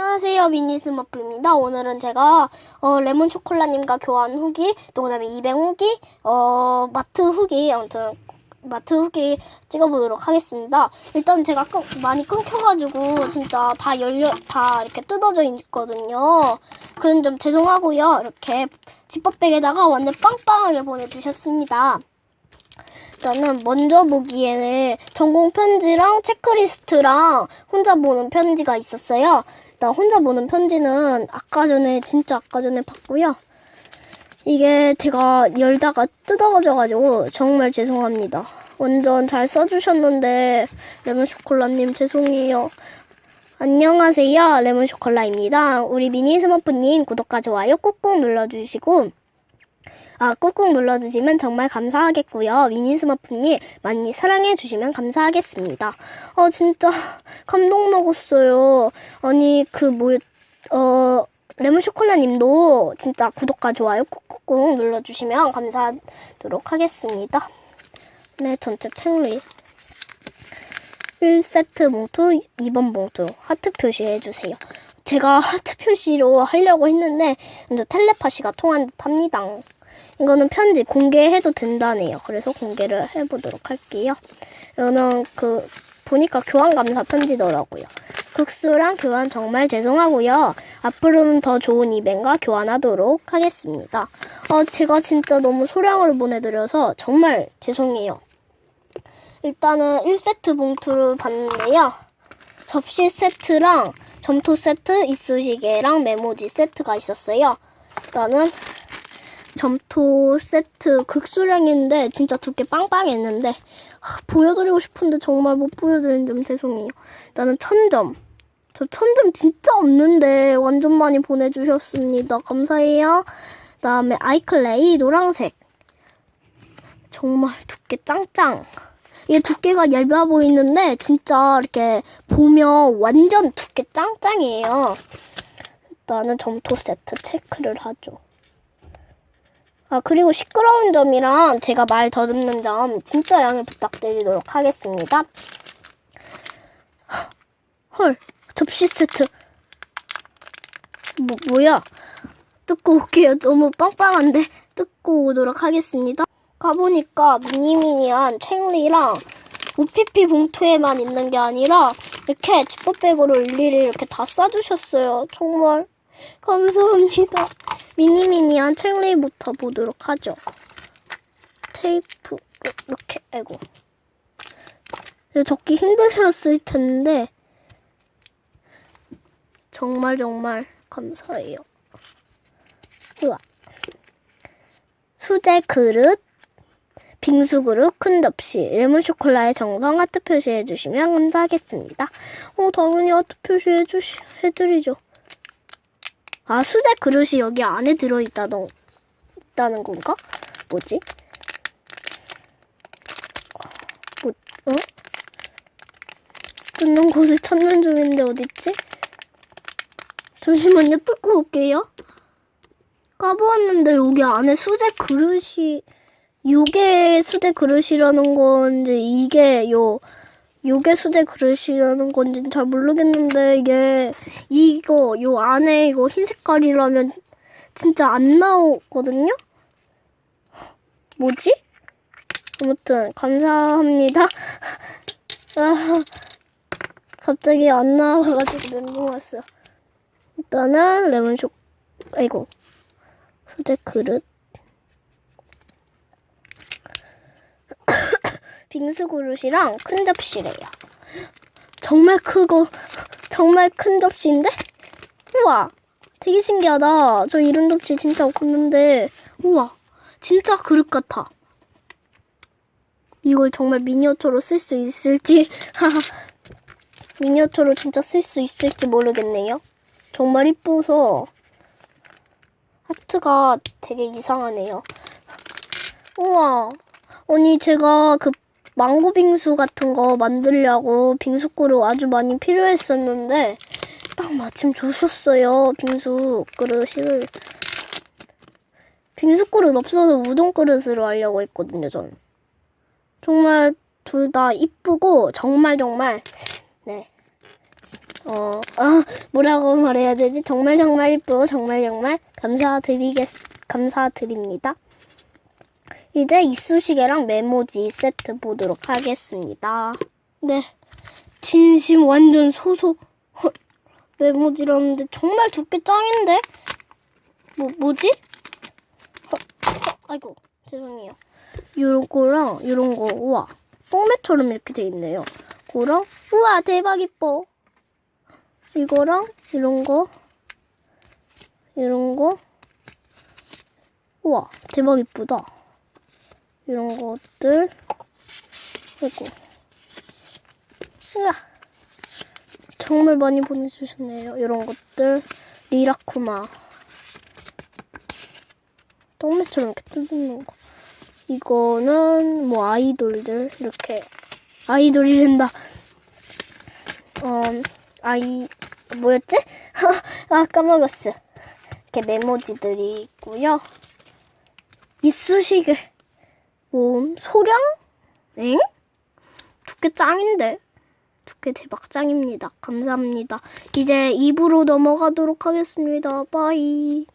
안녕하세요 미니스머프입니다. 오늘은 제가 어, 레몬 초콜라님과 교환 후기 또 그다음에 200 후기 어, 마트 후기 아무튼 마트 후기 찍어보도록 하겠습니다. 일단 제가 끊, 많이 끊겨가지고 진짜 다 열려 다 이렇게 뜯어져 있거든요. 그건 좀 죄송하고요. 이렇게 지퍼백에다가 완전 빵빵하게 보내주셨습니다. 저는 먼저 보기에는 전공 편지랑 체크리스트랑 혼자 보는 편지가 있었어요. 일단 혼자 보는 편지는 아까 전에 진짜 아까 전에 봤고요. 이게 제가 열다가 뜯어져가지고 정말 죄송합니다. 완전 잘 써주셨는데 레몬 쇼콜라님 죄송해요. 안녕하세요 레몬 쇼콜라입니다. 우리 미니 스머프님 구독과 좋아요 꾹꾹 눌러주시고 아, 꾹꾹 눌러주시면 정말 감사하겠고요. 미니 스머프님 많이 사랑해주시면 감사하겠습니다. 어, 진짜 감동 먹었어요. 아니, 그 뭐, 어, 레몬 쇼콜라님도 진짜 구독과 좋아요 꾹꾹꾹 눌러주시면 감사하도록 하겠습니다. 네, 전체 책리 1세트 봉투, 2번 봉투 하트 표시해주세요. 제가 하트 표시로 하려고 했는데 텔레파시가 통한 듯 합니다. 이거는 편지 공개해도 된다네요. 그래서 공개를 해보도록 할게요. 이거는 그 보니까 교환 감사 편지더라고요. 극수랑 교환 정말 죄송하고요. 앞으로는 더 좋은 이벤과 교환하도록 하겠습니다. 어, 제가 진짜 너무 소량을 보내드려서 정말 죄송해요. 일단은 1세트 봉투를 봤는데요. 접시 세트랑 점토 세트, 이쑤시개랑 메모지 세트가 있었어요. 일단은 점토 세트 극수량인데 진짜 두께 빵빵했는데 하, 보여드리고 싶은데 정말 못 보여드리는 점 죄송해요. 일단은 천점. 저 천점 진짜 없는데 완전 많이 보내주셨습니다. 감사해요. 그다음에 아이클레이 노란색. 정말 두께 짱짱. 이게 두께가 얇아 보이는데 진짜 이렇게 보면 완전 두께 짱짱이에요. 일단은 점토 세트 체크를 하죠. 아, 그리고 시끄러운 점이랑 제가 말 더듬는 점 진짜 양해 부탁드리도록 하겠습니다. 헐, 접시 세트. 뭐, 뭐야? 뜯고 올게요. 너무 빵빵한데 뜯고 오도록 하겠습니다. 가보니까 미니미니한 책리랑 OPP 봉투에만 있는 게 아니라 이렇게 지퍼백으로 일일이 이렇게 다 싸주셨어요. 정말 감사합니다. 미니미니 한 책리부터 보도록 하죠. 테이프 이렇게 아이고 적기 힘드셨을 텐데 정말 정말 감사해요. 우와 수제 그릇 빙수 그릇 큰 접시 레몬 쇼콜라의 정성 하트 표시해 주시면 감사하겠습니다. 어 당연히 하트 표시해 주시 해드리죠. 아 수제 그릇이 여기 안에 들어 있다던 있다는 건가? 뭐지? 뭐 어? 뜯는 곳을 찾는 중인데 어딨지? 잠시만요 뜯고 올게요. 까보았는데 여기 안에 수제 그릇이 요게 수제 그릇이라는 건지 이게 요 요게 수제 그릇이라는 건지는 잘 모르겠는데 이게 이거 요 안에 이거 흰 색깔이라면 진짜 안 나오거든요. 뭐지? 아무튼 감사합니다. 아, 갑자기 안 나와가지고 멘붕 왔어. 일단은 레몬 쇼 아이고 수제 그릇 빙수 그릇이랑 큰 접시래요. 정말 크고 정말 큰 접시인데? 우와, 되게 신기하다. 저 이런 접시 진짜 없는데 우와, 진짜 그릇 같아. 이걸 정말 미니어처로 쓸 수 있을지 미니어처로 진짜 쓸 수 있을지 모르겠네요. 정말 이뻐서 하트가 되게 이상하네요. 우와, 아니 제가 그 망고 빙수 같은 거 만들려고 빙수 그릇 아주 많이 필요했었는데 딱 마침 주셨어요 빙수 그릇을 빙수 그릇 없어서 우동 그릇으로 하려고 했거든요 전 정말 둘 다 이쁘고 정말 정말 네 어, 아, 뭐라고 말해야 되지? 정말 정말 이쁘고 정말 정말 감사드리겠, 감사드립니다. 이제 이쑤시개랑 메모지 세트 보도록 하겠습니다. 네. 진심 완전 소소. 헐, 메모지라는데 정말 두께 짱인데? 뭐, 뭐지? 헐, 어, 아이고, 죄송해요. 요런 거랑 요런 거, 우와. 뽕매처럼 이렇게 돼 있네요. 그거랑, 우와, 대박 이뻐. 이거랑 이런 거, 이런 거. 우와, 대박 이쁘다. 이런 것들. 아이고. 우와. 정말 많이 보내주셨네요. 이런 것들. 리라쿠마. 똥매처럼 이렇게 뜯는 거. 이거는 뭐 아이돌들. 이렇게. 아이돌이란다. 어, 아이, 뭐였지? 아, 까먹었어. 이렇게 메모지들이 있고요. 이쑤시개. 뭐, 소량? 엥? 두께 짱인데? 두께 대박 짱입니다. 감사합니다. 이제 입으로 넘어가도록 하겠습니다. 빠이.